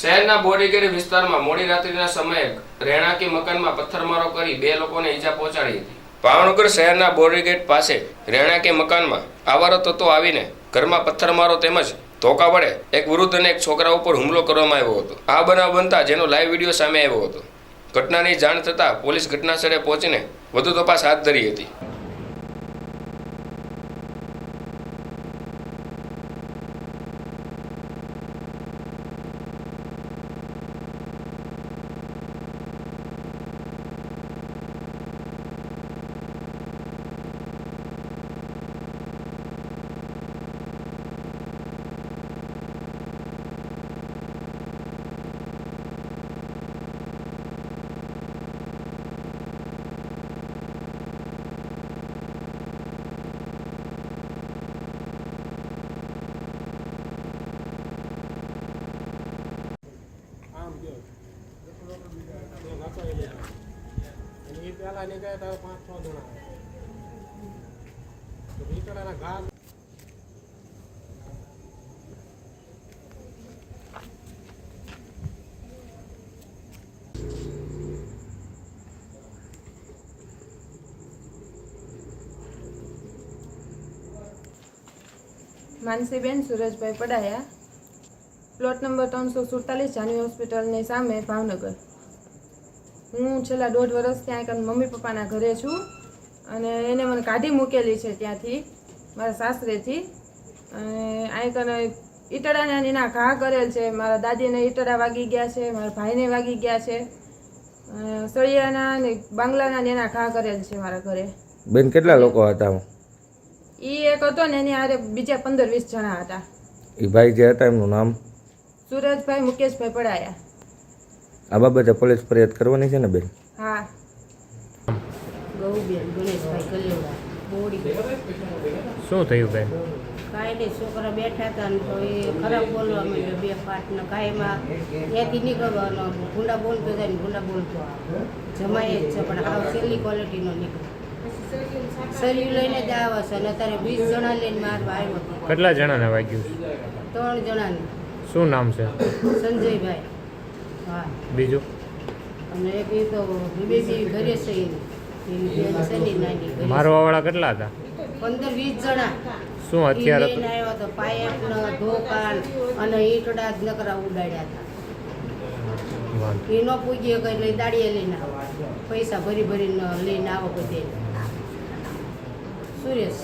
શહેરના બોડીગેરી વિસ્તારમાં મોડી રાત્રિના સમયે રહેણાંકી મકાનમાં પથ્થરમારો કરી બે લોકોને ઈજા પહોંચાડી હતી. ભાવનગર શહેરના બોડીગેટ પાસે રહેણાંકી મકાનમાં આવારો તત્વો આવીને ઘરમાં પથ્થરમારો તેમજ ધોકા વડે એક વૃદ્ધ અને એક છોકરા ઉપર હુમલો કરવામાં આવ્યો હતો. આ બનાવ બનતા જેનો લાઈવ વીડિયો સામે આવ્યો હતો. ઘટનાની જાણ થતાં પોલીસ ઘટનાસ્થળે પહોંચીને વધુ તપાસ હાથ ધરી હતી. માનસીબેન સુરજભાઈ પડાયા. પ્લોટ નંબર ત્રણસો સુડતાલીસ જાની હોસ્પિટલની સામે ભાવનગર. હું છેલ્લા દોઢ વર્ષ ત્યાં મમ્મી પપ્પાના ઘરે છું અને એને મને કાઢી મૂકેલી છે ત્યાંથી મારા સાસરેથી. અને અહીં કને ઈટડાને એના ઘા કરેલ છે. મારા દાદીને ઈટડા વાગી ગયા છે મારા ભાઈને વાગી ગયા છે. અને સળિયાના ને બાંગ્લાના ને એના ઘા કરેલ છે મારા ઘરે. બેન કેટલા લોકો હતા? એ એક હતો ને એની આરે બીજા પંદર વીસ જણા હતા. એ ભાઈ જે હતા એમનું નામ? સુરજભાઈ મુકેશભાઈ પડાયા. આ બાબતે પોલીસ ફરિયાદ કરવાની છે ને બેન? હા. ગૌબેન ગણેશભાઈ કલેવડા બોડી. શું થયું બેન? કાંઈ નહીં છોકરા બેઠા હતા ને તો એ ખરાબ બોલવા માંડ્યો બે પાટને કાંઈમાં ત્યાંથી નીકળવાનો ભૂંડા બોલતો જાય ને ગુંડા બોલતો જમાય જ છે પણ હાવ છેલ્લી ક્વોલિટીનો નીકળ્યો. શરીર લઈને જ આવે છે અને અત્યારે વીસ જણા લઈને મારવા આવ્યો કેટલા જણાને વાગ્યું? છે ત્રણ જણાને. શું નામ છે? સંજયભાઈ. બીજું? અને એક એ તો બેબી ઘરે છે છે. મારવાવાળા કેટલા હતા? પંદર વીસ જણા. શું હતું લઈને આવ્યો તો પાયપનો ધોકાન અને ઈટડા જ નકરા ઉડાડ્યા હતા. એનો પૂછીએ કઈ લઈ દાડીએ લઈને આવો. પૈસા ભરી ભરીને લઈને આવો બધે. સુરેશ